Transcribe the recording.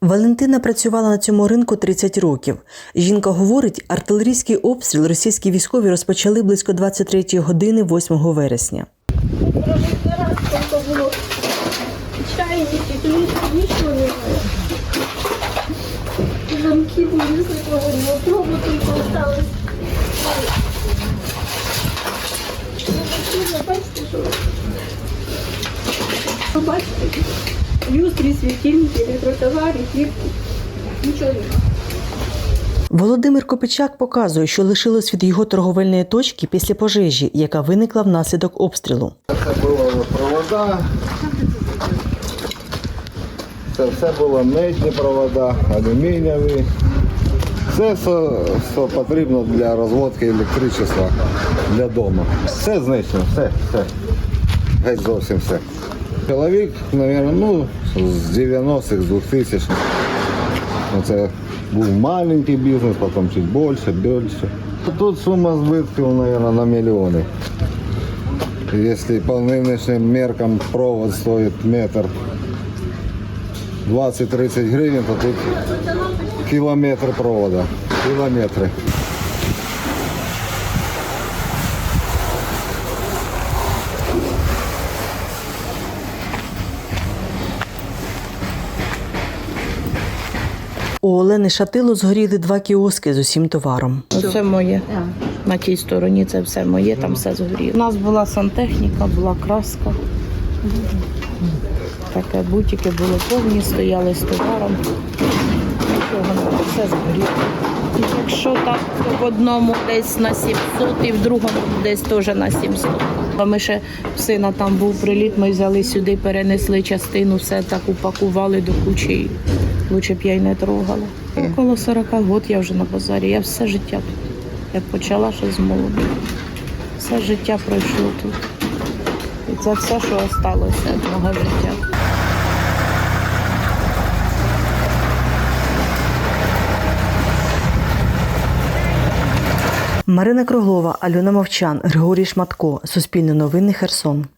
Валентина працювала на цьому ринку 30 років. Жінка говорить, артилерійський обстріл російські військові розпочали близько 23 години 8 вересня. раз только было чайники, ключ, ничего не было. Замки были закрываны, проба только осталась. Ну, Бачите, що? Ви Бачите, люстри, світильники, електротовари, кліпки. Нічого немає. Володимир Копичак показує, що лишилось від його торговельної точки після пожежі, яка виникла внаслідок обстрілу. Це було провода. Це все було медні провода, алюмінієві. Все, що, що потрібно для розводки електричества для дому. Все знищено, все, все. Геть зовсім все. Чоловік, мабуть, ну, з 90-х, з 2000-х. Ну, Це був маленький бізнес, потім чуть більше, більше. Тут сума збитків, мабуть, на мільйони. Если по нынешним меркам провод стоит метр 20-30 гривен, то тут километр провода. Километры. У Олени Шатило згоріли два кіоски з усім товаром. Це моє. На тій стороні це все моє, там все згоріло. У нас була сантехніка, була краска. Таке бутики були повні, стояли з товаром. Нічого все згоріло. Якщо так, то в одному десь на 700 і в другому десь теж на 700. А ми ще сина там був приліт, ми взяли сюди, перенесли частину, все так упакували до кучі. Лучше б я й не трогала. Около 40 років я вже на базарі, я все життя тут. Я почала ще з молоду. Все життя пройшло тут. І це все, що залишилося від мого життя. Марина Круглова, Альона Мовчан, Григорій Шматко. Суспільне новини Херсон.